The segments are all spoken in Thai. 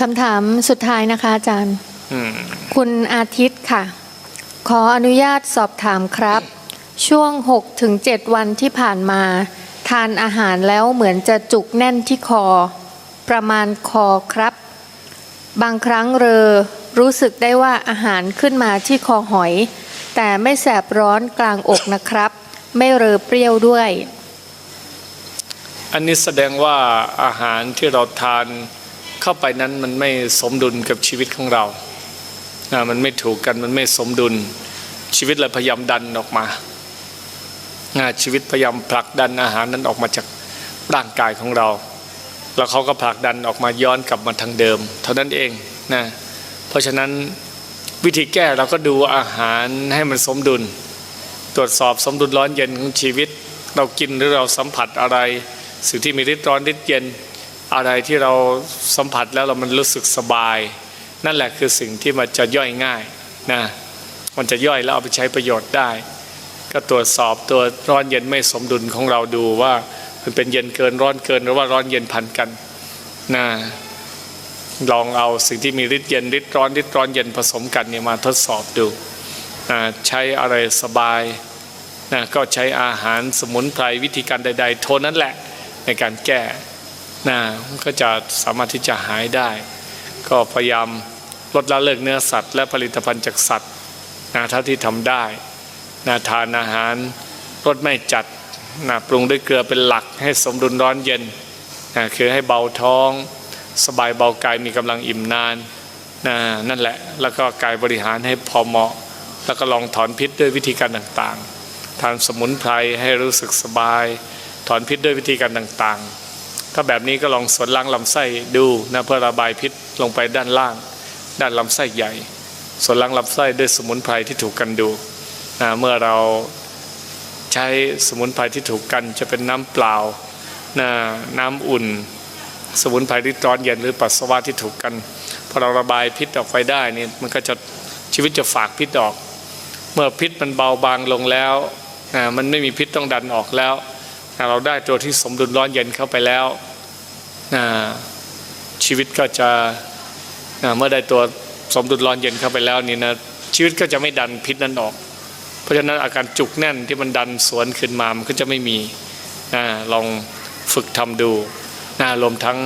คำถามสุดท้ายนะคะอาจารย์อืมคุณอาทิตย์ค่ะ ขออนุญาตสอบถามครับ ช่วง6-7วันที่ผ่านมา ทานอาหารแล้วเหมือนจะจุกแน่นที่คอ ประมาณคอครับ บางครั้งเรอรู้สึกได้ว่าอาหารขึ้นมาที่คอหอย แต่ไม่แสบร้อนกลางอกนะครับ ไม่เรอเปรี้ยวด้วย อันนี้แสดงว่าอาหารที่เราทาน เข้าไปนั้นมันไม่สมดุลกับชีวิตของเรานะมันไม่ถูกกันมันไม่สมดุลชีวิตเราพยายามดันออกมานะชีวิตพยายามผลักดันอาหารนั้นออกมาจากร่างกายของเรา แล้วเขาก็ผลักดันออกมาย้อนกลับมาทางเดิม เท่านั้นเองนะเพราะฉะนั้นวิธีแก้เราก็ดูอาหารให้มันสมดุล ตรวจสอบสมดุลร้อนเย็นของชีวิต เรากินหรือเราสัมผัสอะไร สิ่งที่มีฤทธิ์ร้อนฤทธิ์เย็น อะไรที่เราสัมผัสแล้วเรามันรู้สึกสบาย นั่นแหละคือสิ่งที่มันจะย่อยง่ายนะมันจะย่อยแล้วเอาไปใช้ประโยชน์ได้ ก็ตรวจสอบตัวร้อนเย็นไม่สมดุลของเราดูว่ามันเป็นเย็นเกินร้อนเกินหรือว่าร้อนเย็นพันกันนะลองเอาสิ่งที่มีฤทธิ์เย็นฤทธิ์ร้อนฤทธิ์ร้อนเย็นผสมกันเนี่ยมาทดสอบดูนะใช้อะไรสบายนะก็ใช้อาหารสมุนไพรวิธีการใด ๆ โทนนั้นแหละในการแก้ นะก็จะสามารถที่จะหายได้ ก็พยายามลดละเลิกเนื้อสัตว์ และผลิตภัณฑ์จากสัตว์นะเท่าที่ทำได้นะทานอาหารรสไม่จัดนะปรุงด้วยเกลือเป็นหลักให้สมดุลร้อนเย็นนะคือให้เบาท้อง สบายเบากายมีกำลังอิ่มนานนะนั่นแหละแล้วก็กายบริหารให้พอเหมาะ แล้วก็ลองถอนพิษด้วยวิธีการต่างๆทานสมุนไพรให้รู้สึกสบาย ถอนพิษด้วยวิธีการต่างๆ ถ้าแบบนี้ก็ลองสวนล้างลำไส้ดูนะเพื่อระบายพิษลงไปด้านล่าง ด้านลำไส้ใหญ่ส่วนล้างลำไส้ด้วยสมุนไพรที่ถูกกันดูนะเมื่อเราใช้สมุนไพรที่ถูกกันจะเป็นน้ำเปล่านะน้ำอุ่น สมุนไพรที่ร้อนเย็นหรือปัสสาวะที่ถูกกันพอเราระบายพิษออกไปได้นี่มันก็จะชีวิตจะฝากพิษออก เมื่อพิษมันเบาบางลงแล้วนะมันไม่มีพิษต้องดันออกแล้ว เราได้ตัวที่สมดุลร้อนเย็นเข้าไปแล้วชีวิตก็จะเมื่อได้ตัวสมดุลร้อนเย็นเข้าไปแล้วนี่นะชีวิตก็จะไม่ดันพิษนั้นออก เพราะฉะนั้นอาการจุกแน่นที่มันดันสวนขึ้นมามันก็จะไม่มีนะลองฝึกทำดูนะรวมทั้ง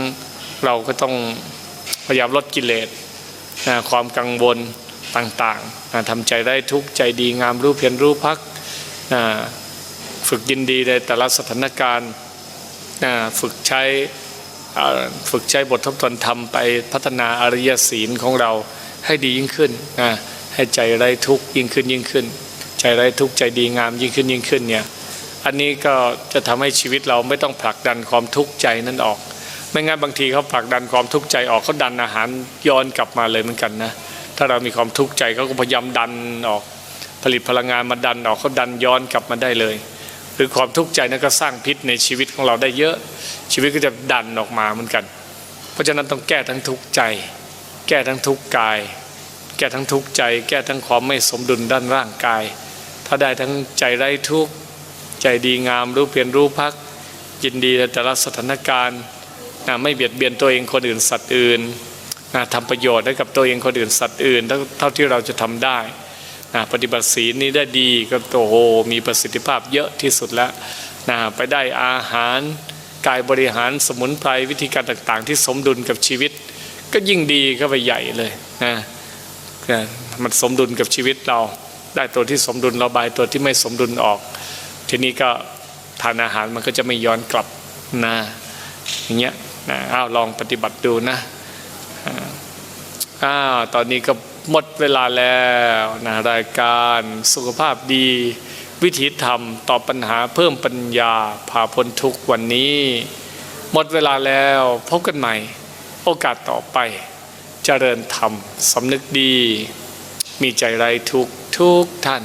เราก็ต้องพยายามลดกิเลสนะความกังวลต่างๆนะทำใจได้ทุกใจดีงามรู้เพียรรู้พักนะ ฝึกยินดีในแต่ละสถานการณ์ฝึกใช้ฝึกใช้บททบทวนธรรมไปพัฒนาอริยศีลของเราให้ดียิ่งขึ้นนะให้ใจไร้ทุกข์ยิ่งขึ้นยิ่งขึ้น ใจไร้ทุกข์ใจดีงามยิ่งขึ้นยิ่งขึ้นเนี่ยอันนี้ก็จะทำให้ชีวิตเราไม่ต้องผลักดันความทุกข์ใจนั้นออก ไม่งั้นบางทีเขาผลักดันความทุกข์ใจออกเขาดันอาหารย้อนกลับมาเลยเหมือนกันนะถ้าเรามีความทุกข์ใจเขาก็พยายามดันออกผลิตพลังงานมาดันออกเขาดันย้อนกลับมาได้เลย หรือความทุกข์ใจนั้นก็สร้างพิษในชีวิตของเราได้เยอะ ชีวิตก็จะดันออกมาเหมือนกัน เพราะฉะนั้นต้องแก้ทั้งทุกข์ใจ แก้ทั้งทุกข์กาย แก้ทั้งทุกข์ใจ แก้ทั้งความไม่สมดุลด้านร่างกาย ถ้าได้ทั้งใจไร้ทุกข์ใจดีงามรู้เพียรรู้พัก ยินดีแต่ละสถานการณ์นะไม่เบียดเบียนตัวเองคนอื่นสัตว์อื่นนะทำประโยชน์ให้กับตัวเองคนอื่นสัตว์อื่นเท่าเท่าที่เราจะทำได้ นะปฏิบัติศีลนี้ได้ดีก็โอ้โหมีประสิทธิภาพเยอะที่สุดแล้วนะไปได้อาหารกายบริหารสมุนไพรวิธีการต่างๆ ที่สมดุลกับชีวิต ก็ยิ่งดีเข้าไปใหญ่เลยนะมันสมดุลกับชีวิตเรา ได้ตัวที่สมดุลเราบายตัวที่ไม่สมดุลออก ทีนี้ก็ทานอาหารมันก็จะไม่ย้อนกลับนะอย่างเงี้ยนะอ้าวลองปฏิบัติดูนะอ้าวตอนนี้ก็ หมดเวลาแล้วนะรายการสุขภาพดี วิถีธรรมตอบปัญหาเพิ่มปัญญาพาพ้นทุกวันนี้ หมดเวลาแล้วพบกันใหม่ โอกาสต่อไป เจริญธรรมสำนึกดี มีใจไรทุกทุกท่าน